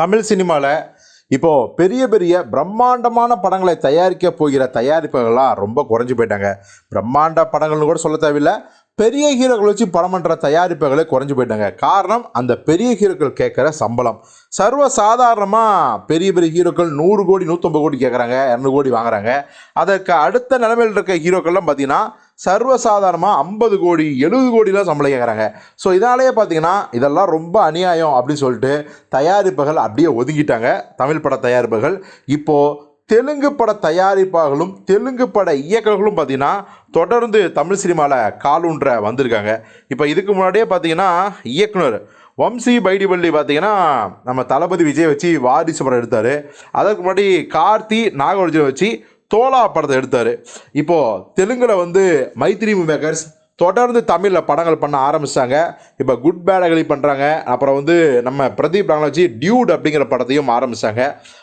தமிழ் சினிமாவில் இப்போது பெரிய பெரிய பிரம்மாண்டமான படங்களை தயாரிக்க போகிற தயாரிப்புகள்லாம் ரொம்ப குறைஞ்சி போயிட்டாங்க. பிரம்மாண்ட படங்கள்னு கூட சொல்ல தேவையில்லை. பெரிய ஹீரோக்கள் வச்சு படம் பண்ணுற தயாரிப்புகளே குறைஞ்சி போயிட்டாங்க. காரணம் அந்த பெரிய ஹீரோக்கள் கேட்குற சம்பளம். சர்வ சாதாரணமாக பெரிய பெரிய ஹீரோக்கள் நூறு கோடி நூற்றம்பது கோடி கேட்குறாங்க இரநூறு கோடி வாங்குறாங்க. அதற்கு அடுத்த நிலைமையில் இருக்க ஹீரோக்கள்லாம் பார்த்தீங்கன்னா சர்வசாதாரணமாக ஐம்பது கோடி எழுபது கோடிலாம் சம்பளம் கேட்குறாங்க ஸோ இதனாலேயே பார்த்தீங்கன்னா இதெல்லாம் ரொம்ப அநியாயம் அப்படின்னு சொல்லிட்டு தயாரிப்புகள் அப்படியே ஒதுங்கிட்டாங்க. தமிழ் பட தயாரிப்புகள். இப்போது தெலுங்கு பட தயாரிப்பாளர்களும் தெலுங்கு பட இயக்கர்களும் பார்த்தீங்கன்னா தொடர்ந்து தமிழ் சினிமாவில் காலூன்ற வந்திருக்காங்க. இப்போ இதுக்கு முன்னாடியே பார்த்தீங்கன்னா இயக்குனர் வம்சி பைடிபள்ளி பார்த்தீங்கன்னா நம்ம தளபதி விஜய் வச்சு வாரிசு படம் எடுத்தார். அதற்கு முன்னாடி கார்த்தி நாகார்ஜுன வச்சு தோலா படத்தை எடுத்தார். இப்போது தெலுங்கில் வந்து மைத்ரி மேக்கர்ஸ் தொடர்ந்து தமிழில் படங்கள் பண்ண ஆரம்பித்தாங்க இப்போ குட் பேட் அகலி பண்ணுறாங்க அப்புறம் வந்து நம்ம பிரதீப் ராங்கலாஜி டியூட் அப்படிங்கிற படத்தையும் ஆரம்பித்தாங்க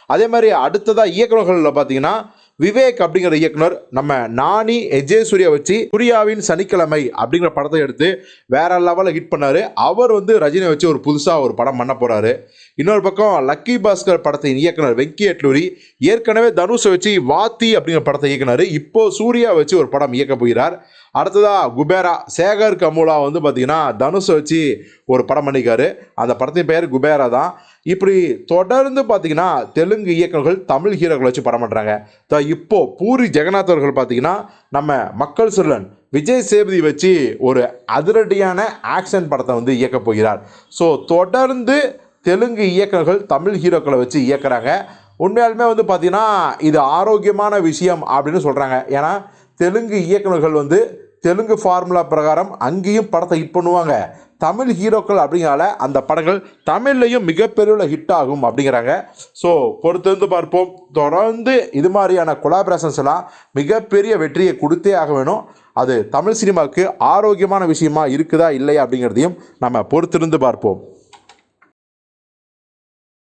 அதே மாதிரி அடுத்ததாக இயக்குநர்களில் பார்த்தீங்கன்னா விவேக் அப்படிங்கிற இயக்குனர் நம்ம நானி எஜேசூரியா வச்சு சூர்யாவின் சனிக்கிழமை அப்படிங்கிற படத்தை எடுத்து வேற லெவலில் ஹிட் பண்ணார். அவர் வந்து ரஜினியை வச்சு ஒரு புதுசாக ஒரு படம் பண்ண போகிறாரு இன்னொரு பக்கம் லக்கி பாஸ்கர் படத்தின் இயக்குனர் வெங்கி அட்லூரி ஏற்கனவே தனுஷை வச்சு வாத்தி அப்படிங்கிற படத்தை இயக்குனாரு. இப்போ சூர்யா வச்சு ஒரு படம் இயக்க போகிறார். அடுத்ததாக குபேரா சேகர் கமுலா வந்து பார்த்தீங்கன்னா தனுஷை வச்சு ஒரு படம் பண்ணிக்காரு அந்த படத்தின் பெயர் குபேரா தான். இப்படி தொடர்ந்து பார்த்தீங்கன்னா தெலுங்கு இயக்கர்கள் தமிழ் ஹீரோக்களை வச்சு படம் பண்ணுறாங்க இப்போ பூரி ஜெகநாத் அவர்கள் பார்த்தீங்கன்னா நம்ம மக்கள் செல்வன் விஜய் சேதுபதி வச்சு ஒரு அதிரடியான ஆக்ஷன் படத்தை வந்து இயக்கப் போகிறார். ஸோ தொடர்ந்து தெலுங்கு இயக்கர்கள் தமிழ் ஹீரோக்களை வச்சு இயக்குறாங்க. உண்மையாலுமே வந்து பார்த்திங்கன்னா இது ஆரோக்கியமான விஷயம் அப்படின்னு சொல்கிறாங்க ஏன்னா தெலுங்கு இயக்குநர்கள் வந்து தெலுங்கு ஃபார்முலா பிரகாரம் அங்கேயும் படத்தை ஹிட் பண்ணுவாங்க. தமிழ் ஹீரோக்கள் அப்படிங்கிறனால அந்த படங்கள் தமிழ்லையும் மிகப்பெரிய ஹிட் ஆகும் அப்படிங்கிறாங்க. ஸோ பொறுத்திருந்து பார்ப்போம். தொடர்ந்து இது மாதிரியான கொலாபரேஷன்ஸ் எல்லாம் மிகப்பெரிய வெற்றியை கொடுத்தே ஆக வேணும். அது தமிழ் சினிமாவுக்கு ஆரோக்கியமான விஷயமா இருக்குதா இல்லையா அப்படிங்கிறதையும் நம்ம பொறுத்திருந்து பார்ப்போம்.